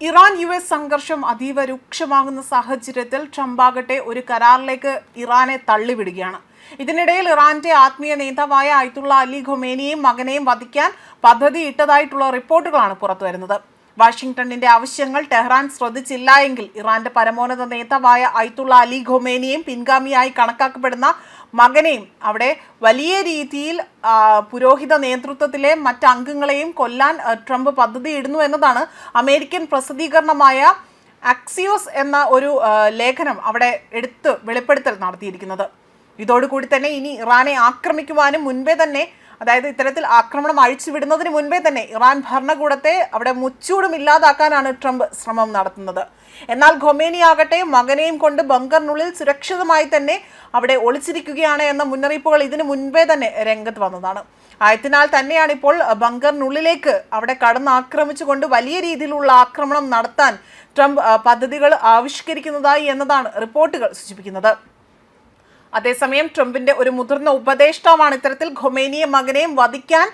Iran U S സംഘർഷം അതീവ രൂക്ഷമാകുന്ന സാഹചര്യത്തിൽ ട്രംപ് ആകട്ടെ ഒരു കരാറിലേക്ക് ഇറാനെ തള്ളിവിടുകയാണ്. ഇതിനിടയിൽ ഇറാന്റെ ആത്മീയ നേതാവായ അയത്തുള്ള അലി ഖൊമേനിയെയും മകനെയും വധിക്കാൻ പദ്ധതി ഇട്ടതായിട്ടുള്ള റിപ്പോർട്ടുകളാണ് പുറത്തുവരുന്നത്. വാഷിംഗ്ടണിന്റെ ആവശ്യങ്ങൾ ടെഹ്റാൻ ശ്രദ്ധിച്ചില്ല എങ്കിൽ ഇറാന്റെ പരമോന്നത നേതാവായ അയത്തുള്ള അലി ഖൊമേനിയെയും പിൻഗാമിയായി കണക്കാക്കപ്പെടുന്ന മകനെയും അവിടെ വലിയ രീതിയിൽ പുരോഹിത നേതൃത്വത്തിലെ മറ്റ് അംഗങ്ങളെയും കൊല്ലാൻ ട്രംപ് പദ്ധതി ഇടുന്നു എന്നതാണ് അമേരിക്കൻ പ്രസിദ്ധീകരണമായ അക്സിയോസ് എന്ന ഒരു ലേഖനം അവിടെ എടുത്ത് വെളിപ്പെടുത്തൽ നടത്തിയിരിക്കുന്നത്. ഇതോടുകൂടി തന്നെ ഇനി ഇറാനെ ആക്രമിക്കുവാനും മുൻപേ തന്നെ അതായത് ഇത്തരത്തിൽ ആക്രമണം അഴിച്ചുവിടുന്നതിന് മുൻപേ തന്നെ ഇറാൻ ഭരണകൂടത്തെ അവിടെ മുച്ചൂടും ഇല്ലാതാക്കാനാണ് ട്രംപ് ശ്രമം നടത്തുന്നത്. എന്നാൽ ഖൊമേനി ആകട്ടെ മകനെയും കൊണ്ട് ബങ്കറിനുള്ളിൽ സുരക്ഷിതമായി തന്നെ അവിടെ ഒളിച്ചിരിക്കുകയാണ് എന്ന മുന്നറിയിപ്പുകൾ ഇതിനു മുൻപേ തന്നെ രംഗത്ത് വന്നതാണ്. ആയതിനാൽ തന്നെയാണ് ഇപ്പോൾ ബങ്കറിനുള്ളിലേക്ക് അവിടെ കടന്ന് ആക്രമിച്ചുകൊണ്ട് വലിയ രീതിയിലുള്ള ആക്രമണം നടത്താൻ ട്രംപ് പദ്ധതികൾ ആവിഷ്കരിക്കുന്നതായി എന്നതാണ് റിപ്പോർട്ടുകൾ സൂചിപ്പിക്കുന്നത്. അതേസമയം ട്രംപിന്റെ ഒരു മുതിർന്ന ഉപദേഷ്ടാവാണ് ഇത്തരത്തിൽ ഖൊമേനിയെ മകനെയും വധിക്കാൻ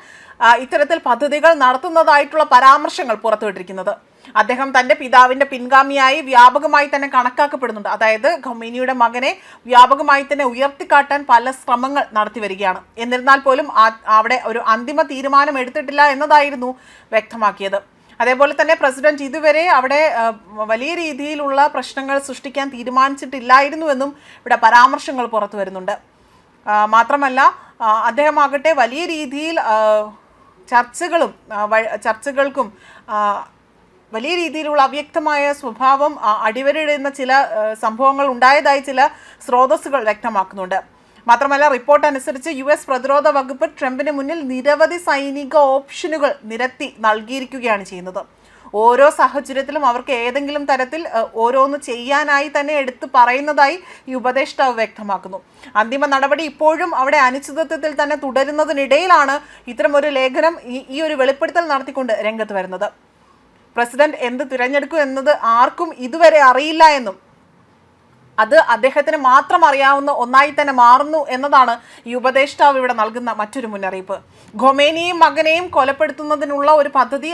ഇത്തരത്തിൽ പദ്ധതികൾ നടത്തുന്നതായിട്ടുള്ള പരാമർശങ്ങൾ പുറത്തുവിട്ടിരിക്കുന്നത്. അദ്ദേഹം തന്റെ പിതാവിന്റെ പിൻഗാമിയായി വ്യാപകമായി തന്നെ കണക്കാക്കപ്പെടുന്നുണ്ട്. അതായത് ഖൊമേനിയുടെ മകനെ വ്യാപകമായി തന്നെ ഉയർത്തിക്കാട്ടാൻ പല ശ്രമങ്ങൾ നടത്തി വരികയാണ്. എന്നിരുന്നാൽ പോലും അവിടെ ഒരു അന്തിമ തീരുമാനം എടുത്തിട്ടില്ല എന്നതായിരുന്നു വ്യക്തമാക്കിയത്. അതേപോലെ തന്നെ പ്രസിഡന്റ് ഇതുവരെ അവിടെ വലിയ രീതിയിലുള്ള പ്രശ്നങ്ങൾ സൃഷ്ടിക്കാൻ തീരുമാനിച്ചിട്ടില്ലായിരുന്നുവെന്നും ഇവിടെ പരാമർശങ്ങൾ പുറത്തു വരുന്നുണ്ട്. മാത്രമല്ല അദ്ദേഹമാകട്ടെ വലിയ രീതിയിൽ ചർച്ചകളും ചർച്ചകൾക്കും വലിയ രീതിയിലുള്ള അവ്യക്തമായ സ്വഭാവം അടിവരയിടുന്ന ചില സംഭവങ്ങൾ ഉണ്ടായതായി ചില സ്രോതസ്സുകൾ വ്യക്തമാക്കുന്നുണ്ട്. മാത്രമല്ല റിപ്പോർട്ട് അനുസരിച്ച് യു എസ് പ്രതിരോധ വകുപ്പ് ട്രംപിന് മുന്നിൽ നിരവധി സൈനിക ഓപ്ഷനുകൾ നിരത്തി നൽകിയിരിക്കുകയാണ് ചെയ്യുന്നത്. ഓരോ സാഹചര്യത്തിലും അവർക്ക് ഏതെങ്കിലും തരത്തിൽ ഓരോന്ന് ചെയ്യാനായി തന്നെ എടുത്തു പറയുന്നതായി ഈ ഉപദേഷ്ടാവ് വ്യക്തമാക്കുന്നു. അന്തിമ നടപടി ഇപ്പോഴും അവിടെ അനിശ്ചിതത്വത്തിൽ തന്നെ തുടരുന്നതിനിടയിലാണ് ഇത്തരം ഒരു ലേഖനം ഈ ഈ ഒരു വെളിപ്പെടുത്തൽ നടത്തിക്കൊണ്ട് രംഗത്ത് വരുന്നത്. പ്രസിഡന്റ് എന്ത് തിരഞ്ഞെടുക്കും എന്നത് ആർക്കും ഇതുവരെ അറിയില്ല എന്നും അത് അദ്ദേഹത്തിന് മാത്രം അറിയാവുന്ന ഒന്നായി തന്നെ മാറുന്നു എന്നതാണ് ഈ ഉപദേഷ്ടാവ് ഇവിടെ നൽകുന്ന മറ്റൊരു മുന്നറിയിപ്പ്. ഖൊമേനിയും മകനെയും കൊലപ്പെടുത്തുന്നതിനുള്ള ഒരു പദ്ധതി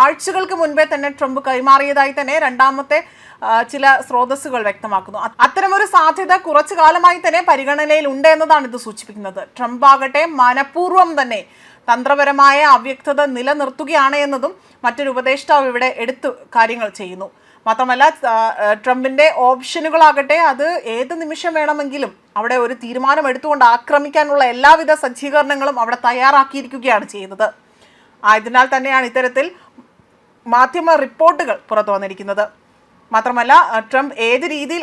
ആഴ്ചകൾക്ക് മുൻപേ തന്നെ ട്രംപ് കൈമാറിയതായി തന്നെ രണ്ടാമത്തെ ചില സ്രോതസ്സുകൾ വ്യക്തമാക്കുന്നു. അത്തരമൊരു സാധ്യത കുറച്ചു കാലമായി തന്നെ പരിഗണനയിൽ ഉണ്ട് എന്നതാണ് ഇത് സൂചിപ്പിക്കുന്നത്. ട്രംപ് ആകട്ടെ മനഃപൂർവം തന്നെ തന്ത്രപരമായ അവ്യക്തത നിലനിർത്തുകയാണ് എന്നതും മറ്റൊരു ഉപദേഷ്ടാവ് ഇവിടെ എടുത്തു കാര്യങ്ങൾ ചെയ്യുന്നു. മാത്രമല്ല ട്രംപിന്റെ ഓപ്ഷനുകളാകട്ടെ അത് ഏത് നിമിഷം വേണമെങ്കിലും അവിടെ ഒരു തീരുമാനം എടുത്തുകൊണ്ട് ആക്രമിക്കാനുള്ള എല്ലാവിധ സജ്ജീകരണങ്ങളും അവിടെ തയ്യാറാക്കിയിരിക്കുകയാണ് ചെയ്യുന്നത്. ആയതിനാൽ തന്നെയാണ് ഇത്തരത്തിൽ മാധ്യമ റിപ്പോർട്ടുകൾ പുറത്തു വന്നിരിക്കുന്നത്. മാത്രമല്ല ട്രംപ് ഏത് രീതിയിൽ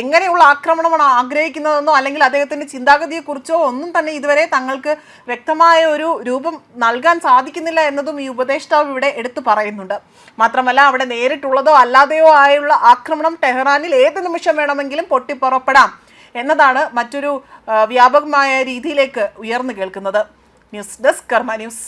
എങ്ങനെയുള്ള ആക്രമണമാണ് ആഗ്രഹിക്കുന്നതെന്നോ അല്ലെങ്കിൽ അദ്ദേഹത്തിന്റെ ചിന്താഗതിയെക്കുറിച്ചോ ഒന്നും തന്നെ ഇതുവരെ തങ്ങൾക്ക് വ്യക്തമായ ഒരു രൂപം നൽകാൻ സാധിക്കുന്നില്ല എന്നതും ഈ ഉപദേഷ്ടാവ് ഇവിടെ എടുത്തു പറയുന്നുണ്ട്. മാത്രമല്ല അവിടെ നേരിട്ടുള്ളതോ അല്ലാതെയോ ആയുള്ള ആക്രമണം ടെഹ്റാനിൽ ഏത് നിമിഷം വേണമെങ്കിലും പൊട്ടിപ്പുറപ്പെടാം എന്നതാണ് മറ്റൊരു വ്യാപകമായ രീതിയിലേക്ക് ഉയർന്നു കേൾക്കുന്നത്. News desk Karma News.